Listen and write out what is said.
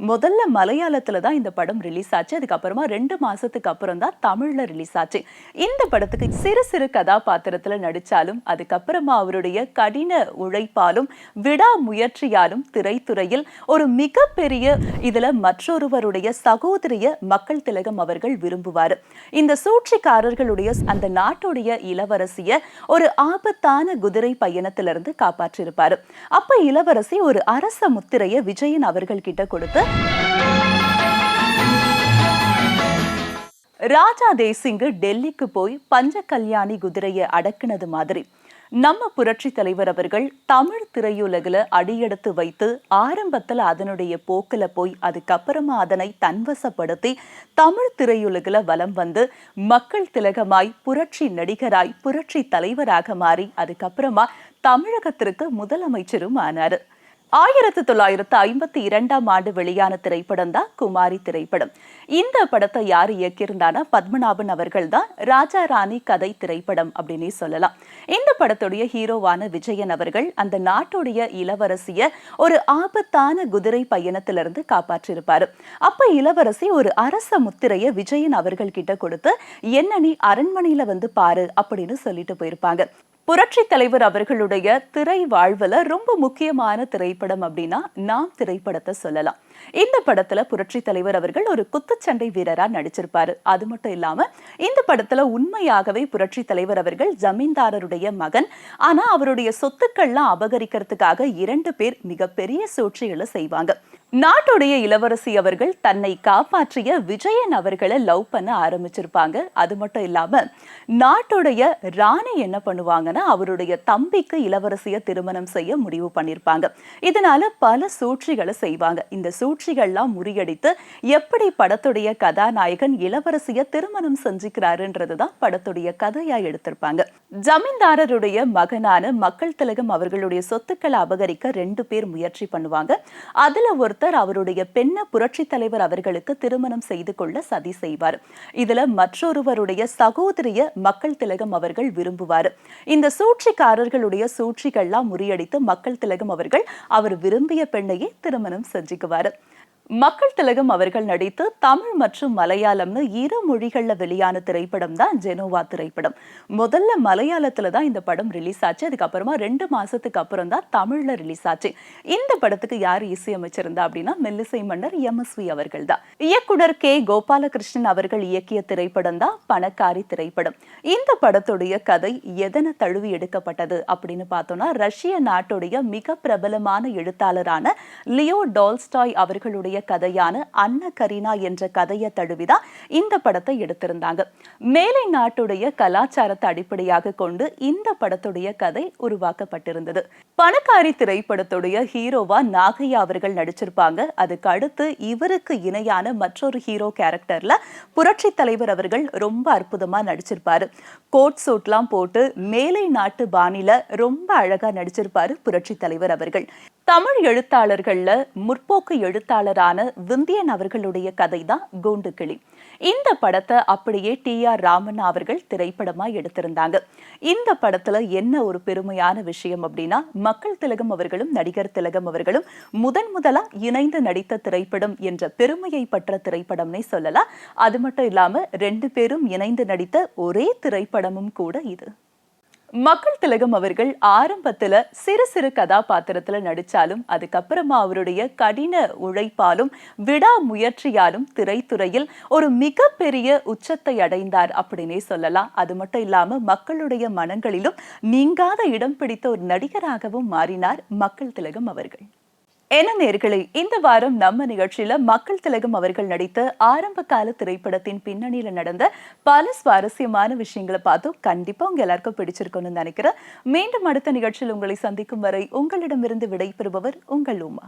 முதல்ல மலையாளத்துல தான் இந்த படம் ரிலீஸ் ஆச்சு. அதுக்கப்புறமா ரெண்டு மாசத்துக்கு அப்புறம் தான் தமிழ்ல ரிலீஸ் ஆச்சு. இந்த படத்துக்கு சிறு சிறு கதாபாத்திரத்துல நடிச்சாலும் அதுக்கப்புறமா அவருடைய கடின உழைப்பாலும் விடா முயற்சியாலும் திரைத்துறையில் ஒரு மிகப்பெரிய இதுல மற்றொருவருடைய சகோதரிய மக்கள் திலகம் அவர்கள் விரும்புவார். இந்த சூழ்ச்சிக்காரர்களுடைய அந்த நாட்டுடைய இளவரசிய ஒரு ஆபத்தான குதிரை பயணத்திலிருந்து காப்பாற்றியிருப்பாரு அப்ப இளவரசி ஒரு அரச முத்திரைய விஜயன் அவர்கள் கிட்ட கொடுத்து ராஜா தேசிங்கு டெல்லிக்கு போய் பஞ்ச கல்யாணி குதிரையை அடக்குனது மாதிரி. நம்ம புரட்சி தலைவர் அவர்கள் தமிழ் திரையுலகில் அடியெடுத்து வைத்து ஆரம்பத்தில் அதனுடைய போக்கில் போய் அதுக்கப்புறமா அதனை தன்வசப்படுத்தி தமிழ் திரையுலகில் வலம் வந்து மக்கள் திலகமாய் புரட்சி நடிகராய் புரட்சி தலைவராக மாறி அதுக்கப்புறமா தமிழகத்திற்கு முதலமைச்சரும் ஆனார். ஆயிரத்தி தொள்ளாயிரத்து ஐம்பத்தி இரண்டாம் ஆண்டு வெளியான திரைப்படம் தான் குமாரி திரைப்படம். இந்த படத்தை யார் இயக்கியிருந்தானா பத்மநாபன் அவர்கள் தான். ராஜா ராணி கதை திரைப்படம் அப்படின்னே சொல்லலாம். இந்த படத்துடைய ஹீரோவான விஜயன் அவர்கள் அந்த நாட்டுடைய இளவரசிய ஒரு ஆபத்தான குதிரை பயணத்திலிருந்து காப்பாற்றிருப்பாரு அப்ப இளவரசி ஒரு அரச முத்திரைய விஜயன் அவர்கள் கிட்ட கொடுத்து என்ன நீ அரண்மனையில வந்து பாரு அப்படின்னு சொல்லிட்டு போயிருப்பாங்க. புரட்சி தலைவர் அவர்களுடைய திரை வாழ்வில் ரொம்ப முக்கியமான திரைப்படம் அப்படின்னா நாம் திரைப்படத்தை சொல்லலாம். இந்த படத்துல புரட்சி தலைவர் அவர்கள் ஒரு குத்துச்சண்டை வீரரா நடிச்சிருப்பாரு. அது மட்டும் இல்லாம இந்த படத்துல உண்மையாகவே புரட்சி தலைவர் அவர்கள் ஜமீன்தாரருடைய மகன். ஆனா அவருடைய சொத்துக்கள்லாம் அபகரிக்கிறதுக்காக இரண்டு பேர் மிகப்பெரிய சூழ்ச்சிகளை செய்வாங்க. நாட்டுடைய இளவரசி அவர்கள் தன்னை காப்பாற்றிய விஜயன் அவர்களை லவ் பண்ண ஆரம்பிச்சிருப்பாங்க. அது மட்டும் இல்லாம நாட்டுடைய ராணி என்ன பண்ணுவாங்கன்னா அவருடைய தம்பிக்கு இளவரசிய திருமணம் செய்ய முடிவு பண்ணிருப்பாங்க. இதனால பல சூழ்ச்சிகளை செய்வாங்க. இந்த சூழ்ச்சிகள்லாம் முறியடித்து எப்படி படத்துடைய கதாநாயகன் இளவரசிய திருமணம் செஞ்சுக்கிறாருன்றது தான் படத்துடைய கதையா எடுத்திருப்பாங்க. ஜமீன்தாரருடைய மகனான மக்கள் திலகம் அவர்களுடைய சொத்துக்களை அபகரிக்க ரெண்டு பேர் முயற்சி பண்ணுவாங்க. அதுல ஒருத்தர் அவருடைய பெண்ண புரட்சி தலைவர் அவர்களுக்கு திருமணம் செய்து கொள்ள சதி செய்வார். இதுல மற்றொருவருடைய சகோதரிய மக்கள் திலகம் அவர்கள் விரும்புவார். இந்த சூழ்ச்சிக்காரர்களுடைய சூழ்ச்சிகள்லாம் முறியடித்து மக்கள் திலகம் அவர்கள் அவர் விரும்பிய பெண்ணையே திருமணம் செஞ்சுக்குவார். மக்கள் திலகம் அவர்கள் நடித்து தமிழ் மற்றும் மலையாளம்னு இரு மொழிகள்ல வெளியான திரைப்படம் தான் ஜெனோவா திரைப்படம். முதல்ல மலையாளத்துல தான் இந்த படம் ரிலீஸ் ஆச்சு. அதுக்கப்புறமா ரெண்டு மாசத்துக்கு அப்புறம் தான் தமிழ்ல ரிலீஸ் ஆச்சு. இந்த படத்துக்கு யார் இசையமைச்சிருந்தா அப்படின்னா மெல்லிசை மன்னர் எம்எஸ்வி அவர்கள் தான். இயக்குனர் கே கோபாலகிருஷ்ணன் அவர்கள் இயக்கிய திரைப்படம் தான் பணக்காரி திரைப்படம். இந்த படத்துடைய கதை எதனை தழுவி எடுக்கப்பட்டது அப்படின்னு பார்த்தோம்னா ரஷ்ய நாட்டுடைய மிக பிரபலமான எழுத்தாளரான லியோ டால்ஸ்டாய் அவர்களுடைய அவருடைய கதையான அன்ன கரீனா என்ற கதையை தழுவிதான் இந்த படத்தை எடுத்திருந்தாங்க. மேலை நாட்டுடைய கலாச்சாரத்தை அடிப்படையாக கொண்டு இந்த படத்துடைய கதை உருவாக்கப்பட்டிருந்தது. பணக்காரி திரைப்படத்துடைய ஹீரோவா நாகையா அவர்கள் நடிச்சிருப்பாங்க. அதுக்கு அடுத்து இவருக்கு இணையான மற்றொரு ஹீரோ கேரக்டர்ல புரட்சி தலைவர் அவர்கள் ரொம்ப அற்புதமா நடிச்சிருப்பாரு. கோட் சூட்லாம் போட்டு மேலை நாட்டு பாணில ரொம்ப அழகா நடிச்சிருப்பாரு புரட்சி தலைவர் அவர்கள். தமிழ் எழுத்தாளர்கள்ல முற்போக்கு எழுத்தாளரான விந்தியன் அவர்களுடைய கதை தான் கோண்டு கிளி இந்த படத்தை அப்படியே டி ஆர் ராமன் அவர்கள் திரைப்படமா எடுத்திருந்தாங்க. இந்த படத்துல என்ன ஒரு பெருமையான விஷயம் அப்படின்னா மக்கள் திலகம் அவர்களும் நடிகர் திலகம் அவர்களும் முதன் முதலா இணைந்து நடித்த திரைப்படம் என்ற பெருமையை பற்ற திரைப்படம்னே சொல்லலாம். அது மட்டும் இல்லாம ரெண்டு பேரும் இணைந்து நடித்த ஒரே திரைப்படமும் கூட இது. மக்கள் திலகம் அவர்கள் ஆரம்பத்துல சிறு சிறு கதாபாத்திரத்துல நடிச்சாலும் அதுக்கப்புறமா அவருடைய கடின உழைப்பாலும் விடா முயற்சியாலும் திரைத்துறையில் ஒரு மிகப்பெரிய உச்சத்தை அடைந்தார் அப்படின்னே சொல்லலாம். அது மட்டும் இல்லாம மக்களுடைய மனங்களிலும் நீங்காத இடம் பிடித்த ஒரு நடிகராகவும் மாறினார் மக்கள் திலகம் அவர்கள். என்ன நேர்களை இந்த வாரம் நம்ம நிகழ்ச்சியில மக்கள் திலகம் அவர்கள் நடித்த ஆரம்ப கால திரைப்படத்தின் பின்னணியில நடந்த பல சுவாரஸ்யமான விஷயங்களை பார்த்தோம் கண்டிப்பா உங்க எல்லாருக்கும் பிடிச்சிருக்கும்னு நினைக்கிறேன். மீண்டும் அடுத்த நிகழ்ச்சியில் உங்களை சந்திக்கும் வரை உங்களிடமிருந்து விடைபெறுபவர் உங்கள் உமா.